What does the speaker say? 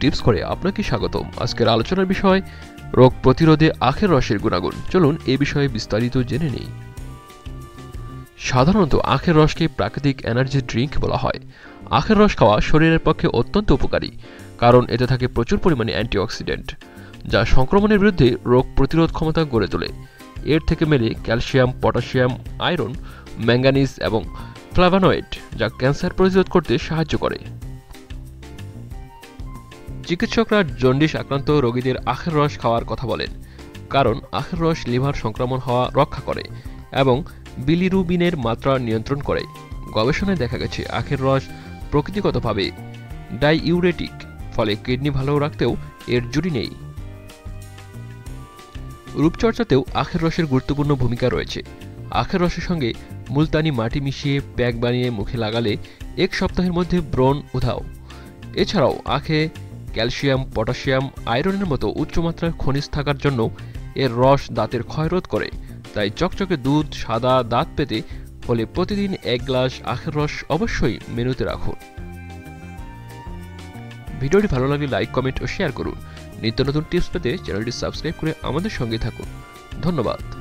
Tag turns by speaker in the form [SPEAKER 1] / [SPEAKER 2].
[SPEAKER 1] Tips করে আপনাকে স্বাগতম। আজকের আলোচনার বিষয়, রোগ প্রতিরোধে আখের রসের গুণাগুণ। চলুন এ বিষয়ে বিস্তারিত জেনে নেই। সাধারণত আখের রসকে প্রাকৃতিক এনার্জি ড্রিঙ্ক বলা হয়। আখের রস খাওয়া শরীরের পক্ষে অত্যন্ত উপকারী, কারণ এতে থাকে প্রচুর পরিমাণে অ্যান্টিঅক্সিডেন্ট, যা সংক্রমণের বিরুদ্ধে রোগ প্রতিরোধ ক্ষমতা গড়ে তোলে। এর থেকে মেলে ক্যালসিয়াম, পটাশিয়াম, আয়রন ম্যাঙ্গানিজ এবং ফ্লাভানয়েড, যা ক্যান্সার প্রতিরোধ করতে সাহায্য করে। চিকিৎসকরা জন্ডিস আক্রান্ত রোগীদের আখের রস খাওয়ার কথা বলেন, কারণ আখের রস লিভার সংক্রমণ হওয়া রক্ষা করে এবং বিলিরুবিনের মাত্রা নিয়ন্ত্রণ করে। গবেষণায় দেখা গেছে, আখের রস প্রকৃতিগতভাবে ডাইইউরেটিক ফলে কিডনি ভালো রাখতেও এর জুড়ি নেই। রূপচর্চাতেও আখের রসের গুরুত্বপূর্ণ ভূমিকা রয়েছে। আখের রসের সঙ্গে মুলতানি মাটি মিশিয়ে প্যাক বানিয়ে মুখে লাগালে এক সপ্তাহের মধ্যে ব্রণ উধাও। এছাড়াও আখে ক্যালসিয়াম, পটাশিয়াম, আয়রনের মতো উচ্চমাত্রার খনিজ থাকার জন্য এর রস দাঁতের ক্ষয়রোধ করে। তাই চকচকে দুধ, সাদা দাঁত পেতে হলে প্রতিদিন এক গ্লাস আখের রস অবশ্যই মেনুতে রাখুন। ভিডিওটি ভালো লাগলে লাইক, কমেন্ট ও শেয়ার করুন। নিত্য নতুন টিপস পেতে চ্যানেলটি সাবস্ক্রাইব করে আমাদের সঙ্গে থাকুন। ধন্যবাদ।